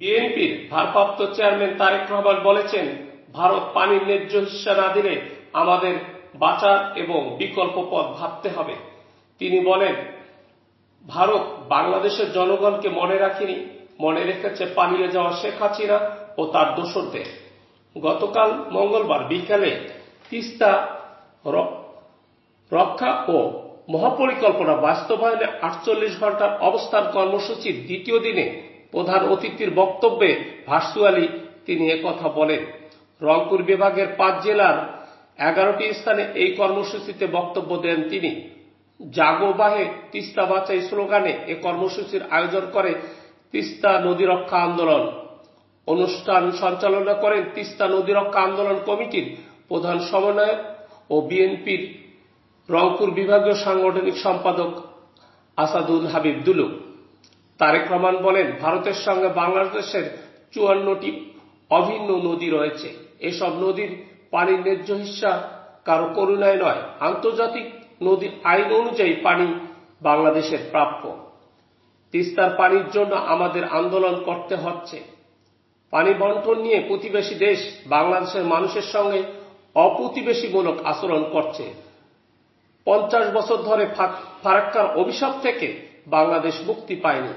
বিএনপির ভারপ্রাপ্ত চেয়ারম্যান তারেক রহমান বলেছেন, ভারত পানির ন্যায্য হিস্সা না দিলে আমাদের বাঁচার এবং বিকল্প পথ ভাবতে হবে। তিনি বলেন, ভারত বাংলাদেশের জনগণকে মনে রাখেনি, মনে রেখেছে পালিয়ে যাওয়া শেখ হাসিনা ও তার দোসরদের। গতকাল মঙ্গলবার বিকালে তিস্তা রক্ষা ও মহাপরিকল্পনা বাস্তবায়নে আটচল্লিশ ঘণ্টার অবস্থান কর্মসূচির দ্বিতীয় দিনে প্রধান অতিথির বক্তব্যে ভার্চুয়ালি তিনি একথা বলেন। রংপুর বিভাগের পাঁচ জেলার এগারোটি স্থানে এই কর্মসূচিতে বক্তব্য দেন তিনি। জাগো বাহে তিস্তা বাঁচাই স্লোগানে এ কর্মসূচির আয়োজন করে তিস্তা নদী রক্ষা আন্দোলন। অনুষ্ঠান সঞ্চালনা করেন তিস্তা নদী রক্ষা আন্দোলন কমিটির প্রধান সমন্বয়ক ও বিএনপির রংপুর বিভাগীয় সাংগঠনিক সম্পাদক আসাদুল হাবিব দুলু তারেক রহমান বলেন, ভারতের সঙ্গে বাংলাদেশের চুয়ান্নটি অভিন্ন নদী রয়েছে। এসব নদীর পানির ন্যায্য হিস্সা কারও করুণায় নয়। আন্তর্জাতিক নদী আইন অনুযায়ী পানি বাংলাদেশের প্রাপ্য। তিস্তার পানির জন্য আমাদের আন্দোলন করতে হচ্ছে। পানি বন্টন নিয়ে প্রতিবেশী দেশ বাংলাদেশের মানুষের সঙ্গে অপ্রতিবেশীমূলক আচরণ করছে। পঞ্চাশ বছর ধরে ফারাক্কার অভিশাপ থেকে বাংলাদেশ মুক্তি পায়নি।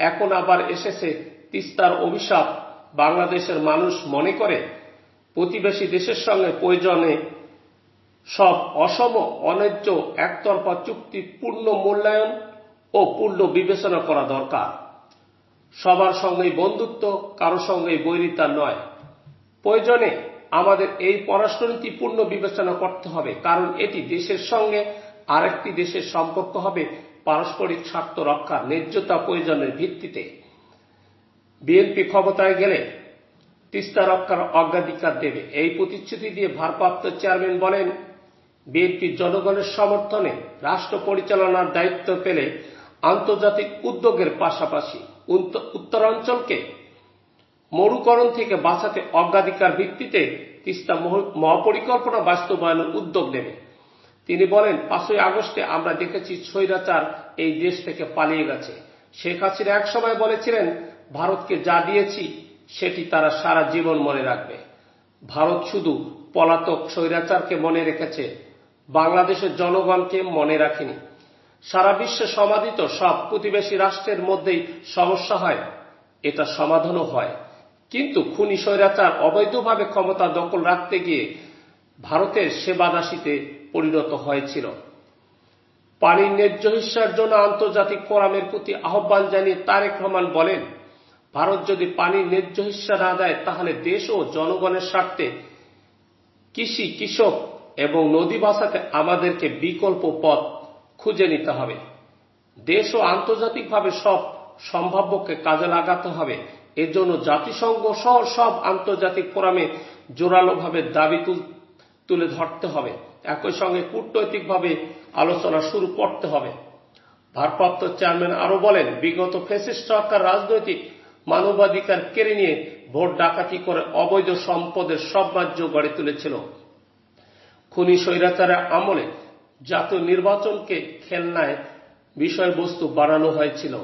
এখন আবার এসেছে তিস্তার অভিশাপ। বাংলাদেশের মানুষ মনে করে, প্রতিবেশী দেশের সঙ্গে প্রয়োজনে সব অসম অন্যায্য একতরফা চুক্তি পূর্ণ মূল্যায়ন ও পূর্ণ বিবেচনা করা দরকার। সবার সঙ্গেই বন্ধুত্ব, কারও সঙ্গেই বৈরিতা নয়। প্রয়োজনে আমাদের এই পররাষ্ট্রনীতি পূর্ণ বিবেচনা করতে হবে, কারণ এটি দেশের সঙ্গে আরেকটি দেশের সম্পর্ক হবে পারস্পরিক স্বার্থ রক্ষার ন্যায্যতা প্রয়োজনের ভিত্তিতে বিএনপি ক্ষমতায় গেলে তিস্তা রক্ষার অগ্রাধিকার দেবে। এই প্রতিশ্রুতি দিয়ে ভারপ্রাপ্ত চেয়ারম্যান বলেন, বিএনপি জনগণের সমর্থনে রাষ্ট্র পরিচালনার দায়িত্ব পেলে আন্তর্জাতিক উদ্যোগের পাশাপাশি উত্ত- উত্তরাঞ্চলকে মরুকরণ থেকে বাঁচাতে অগ্রাধিকার ভিত্তিতে তিস্তা মহ- মহাপরিকল্পনা বাস্তবায়নের উদ্যোগ নেবে। তিনি বলেন, পাঁচই আগস্টে আমরা দেখেছি স্বৈরাচার এই দেশ থেকে পালিয়ে গেছে। শেখ হাসিনা একসময় বলেছিলেন, ভারতকে যা দিয়েছি, সেটি তারা সারা জীবন মনে রাখবে। ভারত শুধু পলাতক স্বৈরাচারকে মনে রেখেছে, বাংলাদেশের জনগণকে মনে রাখেনি। সারা বিশ্বে সমাধিত সব প্রতিবেশী রাষ্ট্রের মধ্যেই সমস্যা হয়, এটা সমাধানও হয়। কিন্তু খুনি স্বৈরাচার অবৈধভাবে ক্ষমতা দখল রাখতে গিয়ে ভারতের সেবাদাসীতে পরিণত হয়েছিল। পানির ন্যায্য হিস্যার জন্য আন্তর্জাতিক ফোরামের প্রতি আহ্বান জানিয়ে তারেক রহমান বলেন, ভারত যদি পানির ন্যায্য হিস্যা না দেয়, তাহলে দেশ ও জনগণের স্বার্থে কৃষি, কৃষক এবং নদী বাঁচাতে আমাদেরকে বিকল্প পথ খুঁজে নিতে হবে। দেশ ও আন্তর্জাতিকভাবে সব সম্ভাব্যকে কাজে লাগাতে হবে। এজন্য জাতিসংঘ সহ সব আন্তর্জাতিক ফোরামে জোরালোভাবে দাবি তুল- তুলে ধরতে হবে। একই সঙ্গে কূটনৈতিকভাবে আলোচনা শুরু করতে হবে। ভারপ্রাপ্ত চেয়ারম্যান আরও বলেন, বিগত ফেসিস্ট সরকার রাজনৈতিক মানবাধিকার কেড়ে নিয়ে ভোট ডাকাতি করে অবৈধ সম্পদের সব রাজ্য গড়ে তুলেছিল। খুনি স্বৈরাচারের আমলে জাতীয় নির্বাচনকে খেলনায় বিষয়বস্তু বাড়ানো হয়েছিল।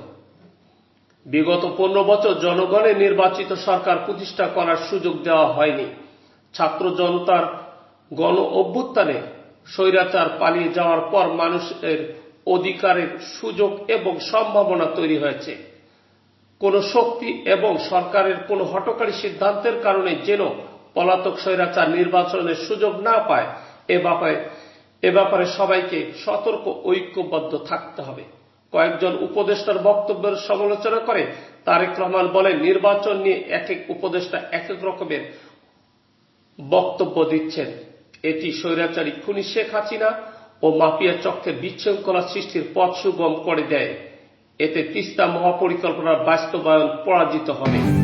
বিগত পনেরো বছর জনগণের নির্বাচিত সরকার প্রতিষ্ঠা করার সুযোগ দেওয়া হয়নি। ছাত্র জনতার গণ অভ্যুত্থানে স্বৈরাচার পালিয়ে যাওয়ার পর মানুষের অধিকারের সুযোগ এবং সম্ভাবনা তৈরি হয়েছে। কোন শক্তি এবং সরকারের কোন হটকারী সিদ্ধান্তের কারণে যেন পলাতক স্বৈরাচার নির্বাচনের সুযোগ না পায়, এ ব্যাপারে এ ব্যাপারে সবাইকে সতর্ক, ঐক্যবদ্ধ থাকতে হবে। কয়েকজন উপদেষ্টার বক্তব্যের সমালোচনা করে তারেক রহমান বলেন, নির্বাচন নিয়ে এক এক উপদেষ্টা এক এক রকমের বক্তব্য দিচ্ছেন। এটি স্বৈরাচারী খুনি শেখ হাসিনা ও মাফিয়া চক্রের বিশৃঙ্খলা সৃষ্টির পথ সুগম করে দেয়। এতে তিস্তা মহাপরিকল্পনার বাস্তবায়ন পরাজিত হবে।